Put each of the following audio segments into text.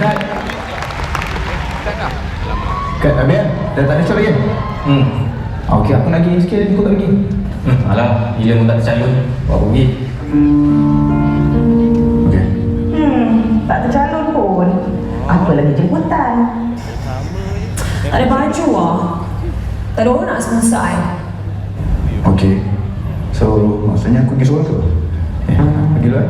Cut Cut Abian Dah tak ada shot lagi Hmm. Ah, Okey aku nak pergi sikit Kau tak pergi Hmm, alah, gila pun tak tercalon. Buat apa pergi? Okey Hmm, tak tercalon pun. Apa lagi jemputan? Tak ada baju ah. Tak ada orang nak sponsor I. Okey. So maksudnya aku pergi seorang tu? Eh pergi dulu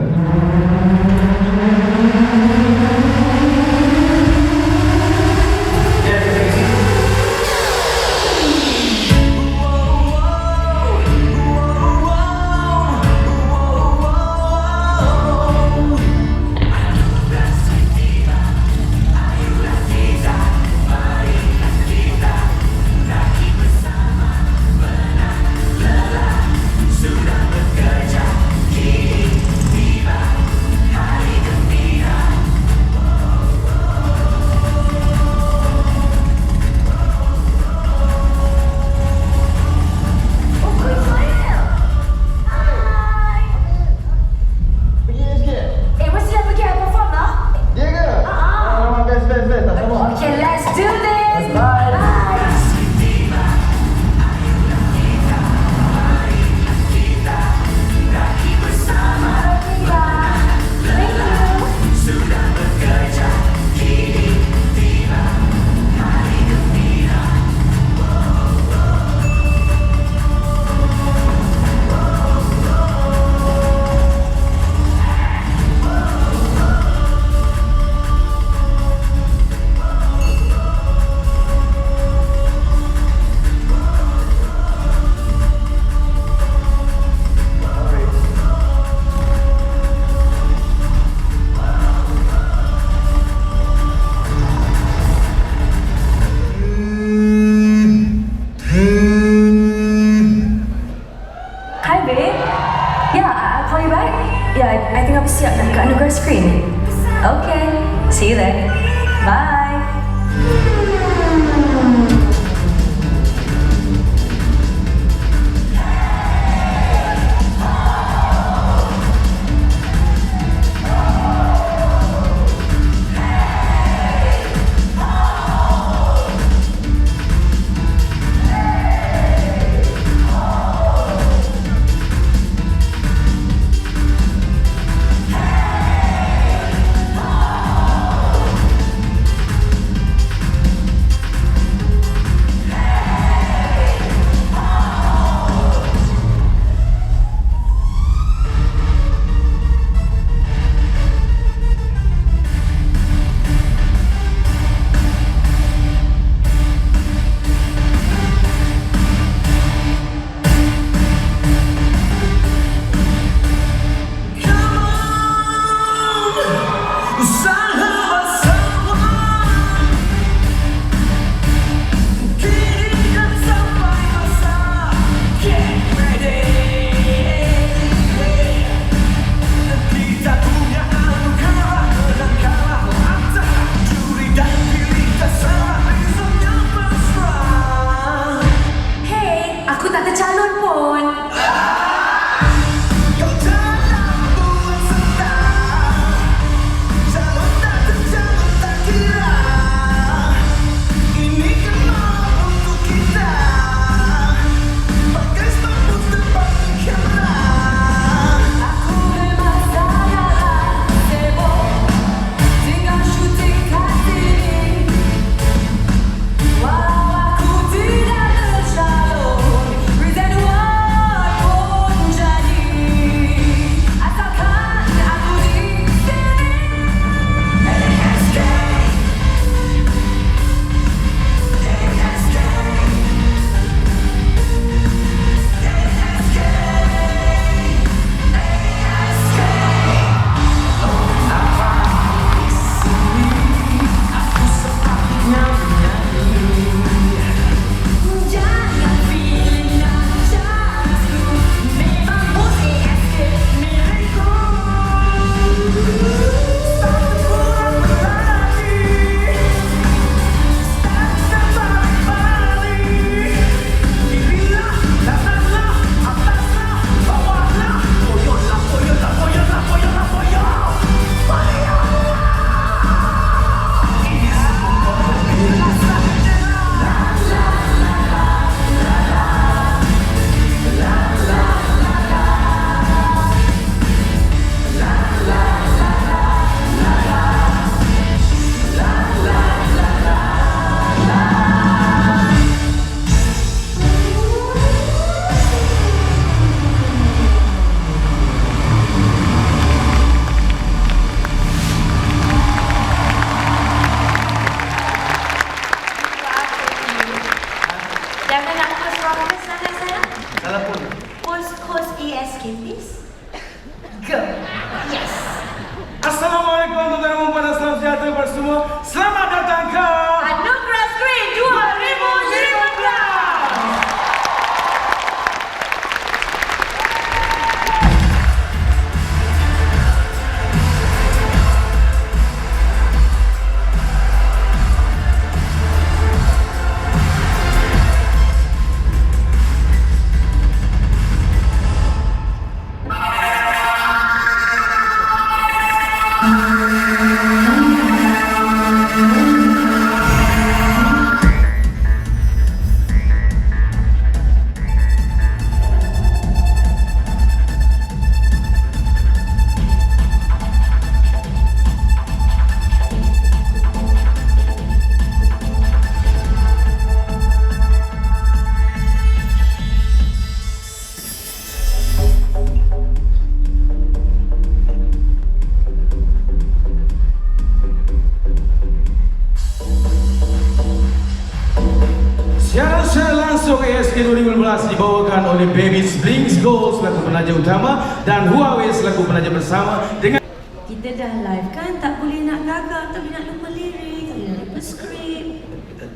langsung ASK 2015 dibawakan oleh Babies Blings Gold selaku penaja utama dan Huawei selaku penaja bersama dengan Kita dah live kan, tak boleh nak gagap, tak boleh nak lupa lirik, tak boleh nak lupa skrip.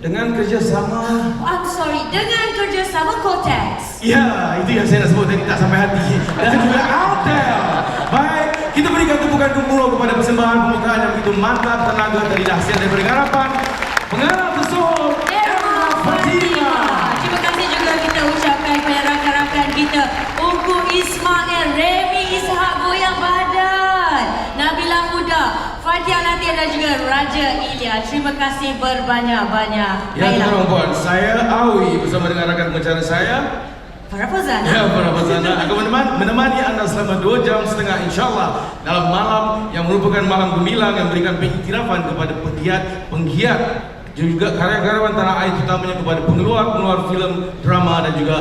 dengan kerjasama Oh, I'm sorry, dengan kerjasama Cortex. Ya, itu yang saya nak sebut tadi tak sampai hati. Dan juga Altel. Baik, kita berikan tepukan gemuruh kepada persembahan pembukaan yang begitu mantap tenaga dari dahsyat daripada harapan Fatia Latif dan juga Raja Ilya Terima kasih berbanyak-banyak. Ya, tuan-tuan dan puan, saya Awi bersama dengan rakan pengacara saya. Farah Fazana Ya, para pasana akan menemani, menemani anda selama dua jam setengah insyaAllah dalam malam yang merupakan malam gemilang yang memberikan pengiktirafan kepada penggiat, penggiat juga karya-karyawan tanah air terutamanya kepada pengeluar-pengeluar filem, drama dan juga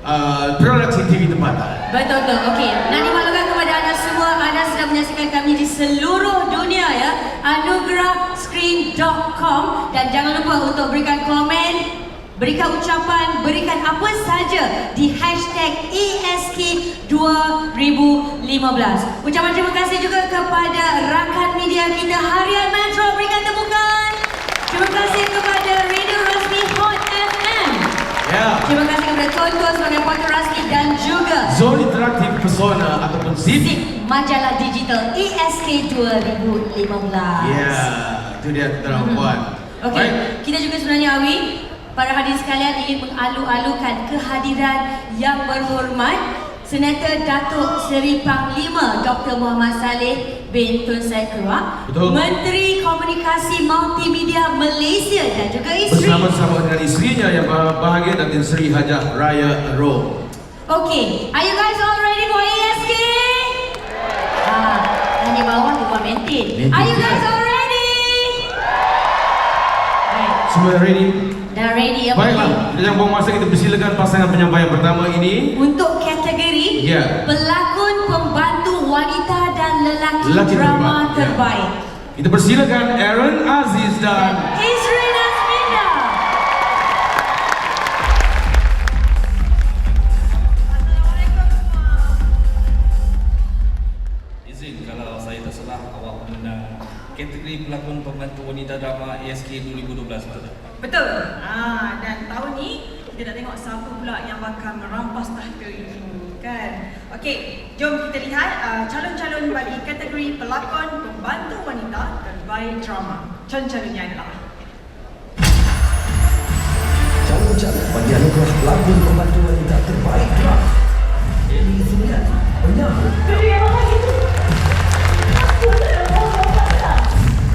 uh, produksi TV tempatan. Betul betul. Okey, nak dimaklumkan kepada anda semua, anda sedang menyaksikan kami di seluruh dunia ya. anugerahscreen.com dan jangan lupa untuk berikan komen, berikan ucapan, berikan apa saja di hashtag E ESK2015. Ucapan terima kasih juga kepada rakan media kita Harian Metro, berikan tepukan. Terima kasih kepada Ya, Terima kasih kepada Tuan-Tuan sebagai partner rasmi dan juga Zon Interaktif Pesona ataupun ZIP. Majalah Digital ESK 2015. Ya, itu dia tuan-tuan dan puan. Okey, Baik. kita juga sebenarnya Awi, para hadirin sekalian ingin mengalu-alukan kehadiran yang berhormat Senator Datuk Seri Panglima Dr. Muhammad Saleh bin Tun Sai Keruak, Betul. Menteri Komunikasi Multimedia Malaysia dan juga isteri. Bersama-sama dengan isterinya yang bahagia Datin Seri Hajah Raya Rom. Okay, are you guys all ready for ESK? Ah, hanya bawah lupa maintain. Maintain. Are you guys all ready? Semua ready? dah ready ya Baiklah, jangan buang masa kita persilakan pasangan penyampaian pertama ini. Untuk Ya. pelakon pembantu wanita dan lelaki, Lelaki drama terbaik, ya. terbaik. Kita persilakan Aaron Aziz dan Isri Nasminda. Izin kalau saya tak salah awak menang kategori pelakon pembantu wanita drama ASK 2012 betul tak? Betul. Ah, dan tahun ni kita nak tengok siapa pula yang bakal merampas tahta ini kan. Okey, jom kita lihat uh, calon-calon bagi kategori pelakon pembantu wanita terbaik drama. Calon-calonnya adalah Calon-calon bagi anugerah pelakon pembantu wanita terbaik drama. Eni Sumiati, penyambut.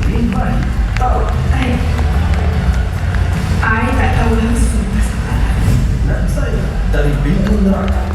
Green Party, tahu. I tak tahu langsung Dan saya dari pintu neraka.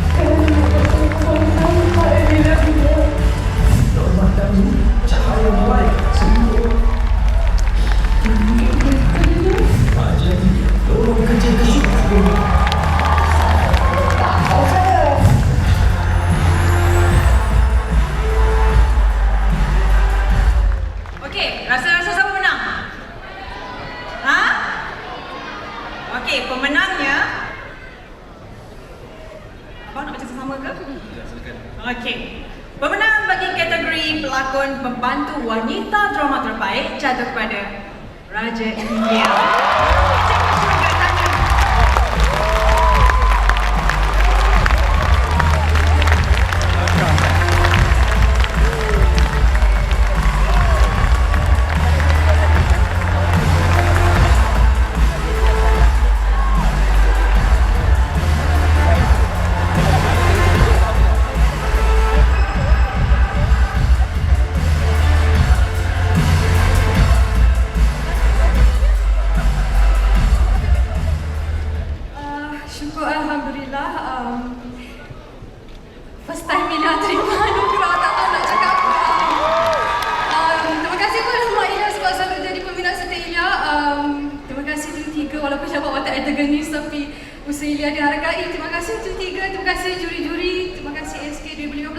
Jabat watak antagonis Tapi usaha Ila dihargai. Terima kasih Tui Tiga. Terima kasih juri-juri. Terima kasih SK 2015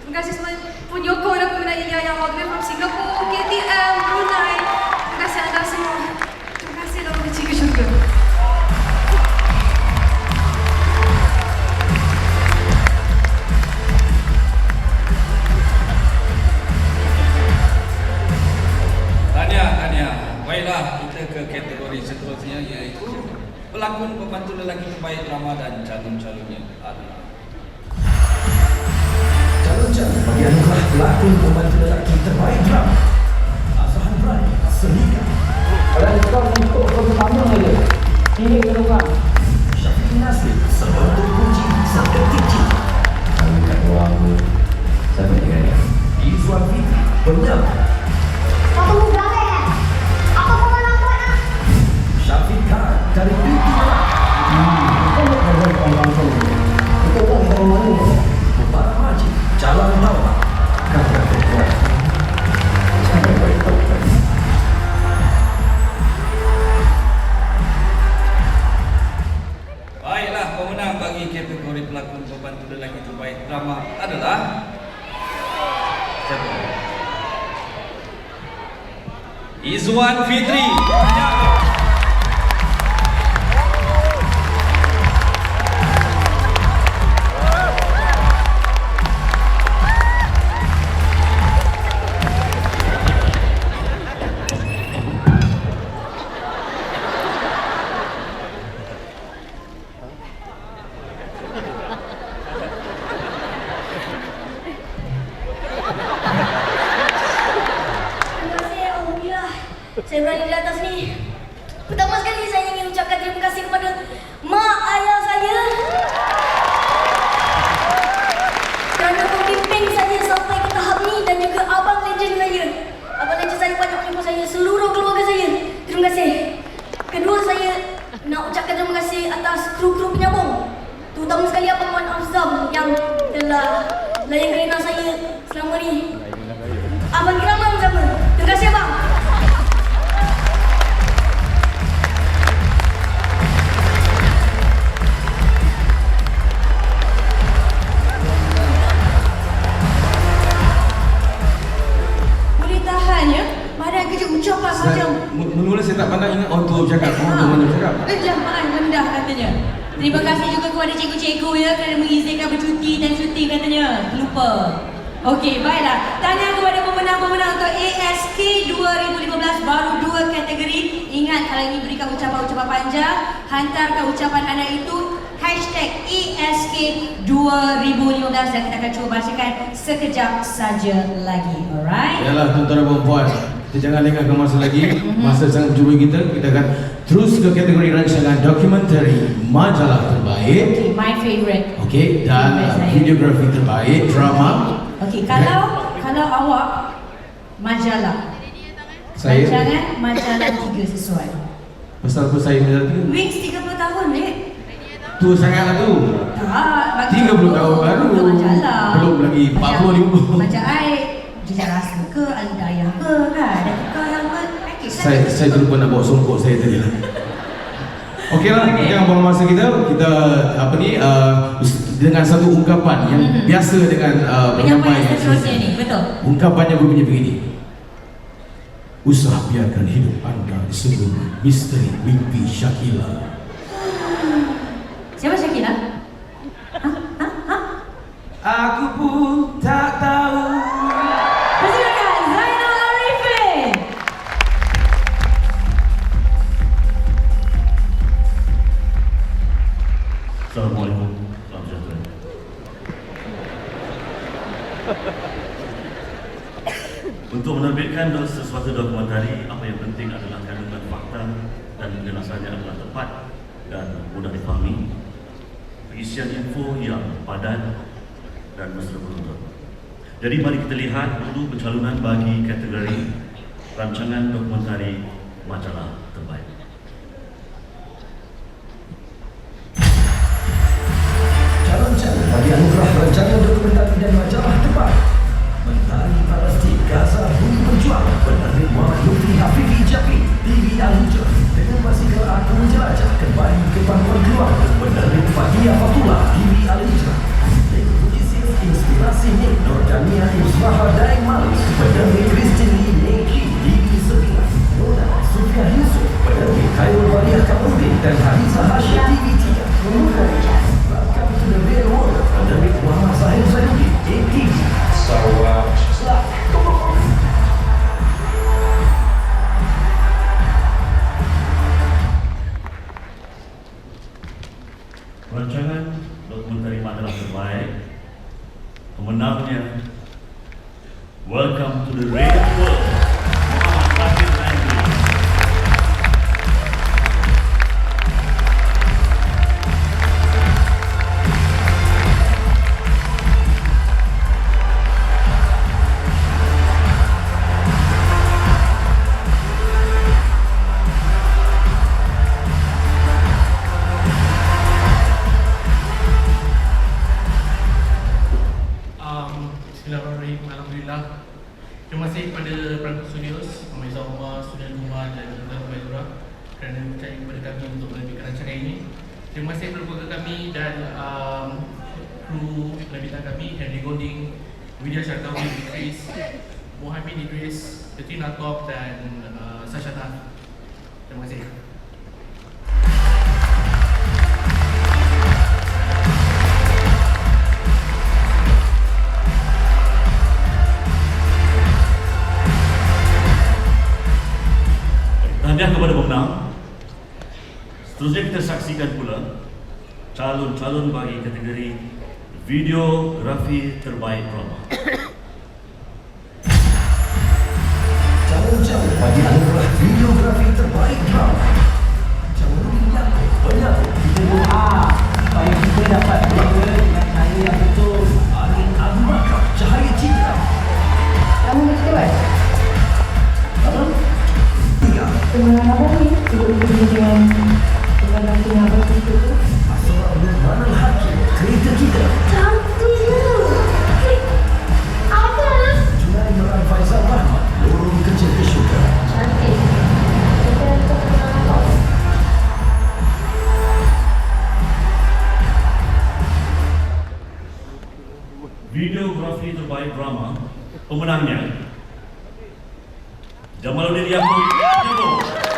Terima kasih semua penyokong dan peminat Ila Yang all the way from Singapore KTM, Brunei. Terima kasih anda semua pelakon pembantu lelaki terbaik drama dan calon-calonnya adalah Calon-calon bagi anugerah pelakon pembantu lelaki terbaik drama. Izwan Fitri. Ya. Saya tak pandang ingat auto bercakap. Auto mana bercakap? Eh, jangan rendah katanya. Terima kasih juga kepada cikgu-cikgu ya kerana mengizinkan bercuti dan syuting katanya. Lupa. Okey, baiklah. Tanya kepada pemenang-pemenang untuk ASK 2015 baru dua kategori. Ingat kalau ingin berikan ucapan-ucapan panjang, hantarkan ucapan anda itu hashtag ASK 2015 dan kita akan cuba bacakan sekejap saja lagi. Alright? Yalah tuan-tuan dan puan Kita jangan lengahkan masa lagi Masa sangat berjumpa kita Kita akan terus ke kategori rancangan dokumentari Majalah terbaik Okay, my favorite. Okey dan saya. videografi terbaik Drama Okey, kalau kalau awak majalah Saya Rancangan majalah tiga sesuai. Pasal apa saya menjadi tiga Wings 30 tahun, Rik. Tu sangat lah tu Tak, bagi 30 aku, tahun baru. Majalah. Belum lagi 40, Macam- 50. Macam I, jejak Saya saya terlupa nak bawa songkok saya tadi lah Okey lah, Okey. jangan buang masa kita Kita apa ni uh, Dengan satu ungkapan yang Mhm. biasa dengan uh, Penyampaian seterusnya ni, betul? Ungkapannya berbunyi begini Usah biarkan hidup anda disebut misteri mimpi Syakila Siapa Syakila? Ha? Ha? Untuk Jadi mari kita lihat dulu pencalonan bagi kategori rancangan dokumentari majalah terbaik. Calon-calon bagi anugerah rancangan dokumentari dan majalah Rancangan dokumentari majalah terbaik. Pemenangnya Welcome to the real world kerana percaya kepada kami untuk menerbitkan rancangan ini. Terima kasih kepada keluarga kami dan um, kru penerbitan kami, Henry Golding, Widya Syarkawi, Idris, Muhammad Idris, Katrina Top dan uh, Sasha Tan. Terima kasih. Seterusnya kita saksikan pula calon-calon bagi kategori videografi terbaik drama. Videografi terbaik drama pemenangnya. Jamaluddin Yaakob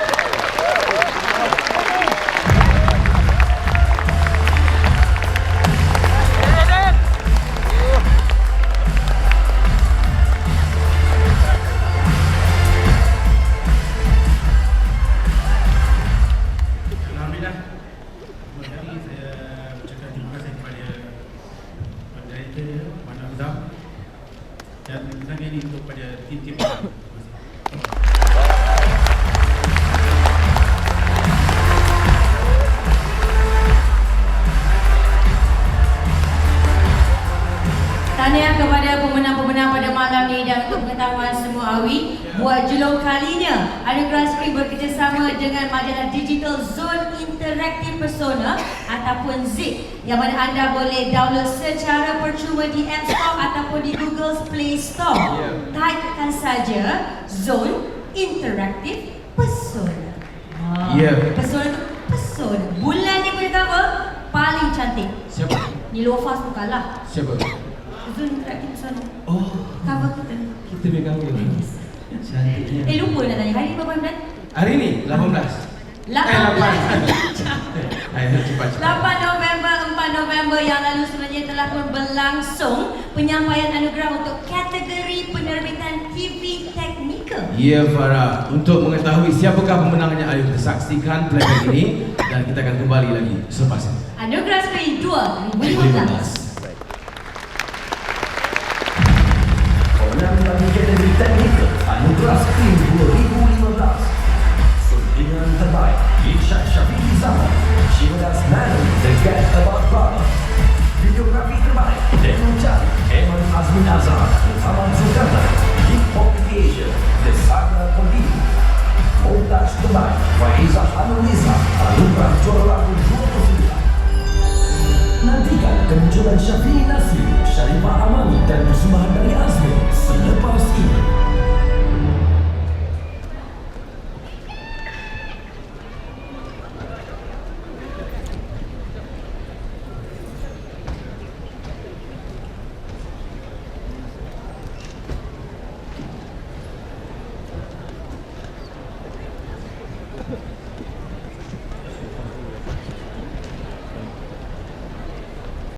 Buat julung kalinya Anugerah Skrip bekerjasama dengan majalah digital Zone Interactive Persona Ataupun ZIP Yang mana anda boleh download secara percuma di App Store Ataupun di Google Play Store Typekan saja Zone Interactive Persona Ah, Ya. Persona tu Persona Bulan ni pertama Paling cantik Siapa? Nilofas pun kalah Siapa? Zul Interaktif Pesona. Oh, Cover kita. kita punya kawan. Cantiknya. Eh lupa nak tanya, hari ni berapa bulan? Hari ni 18. 18. Ayo cepat cepat. 8 November, 4 November yang lalu sebenarnya telah pun berlangsung penyampaian anugerah untuk kategori penerbitan TV Teknikal. Ya Farah, untuk mengetahui siapakah pemenangnya ayo kita saksikan pelajaran ini dan kita akan kembali lagi selepas ini. Anugerah Skrin 2 2015. obrazki głowy uliwa blask. Something on the bike, you shall shall be designed. She would ask man, they get about body. Videography to buy, they don't tell, even as.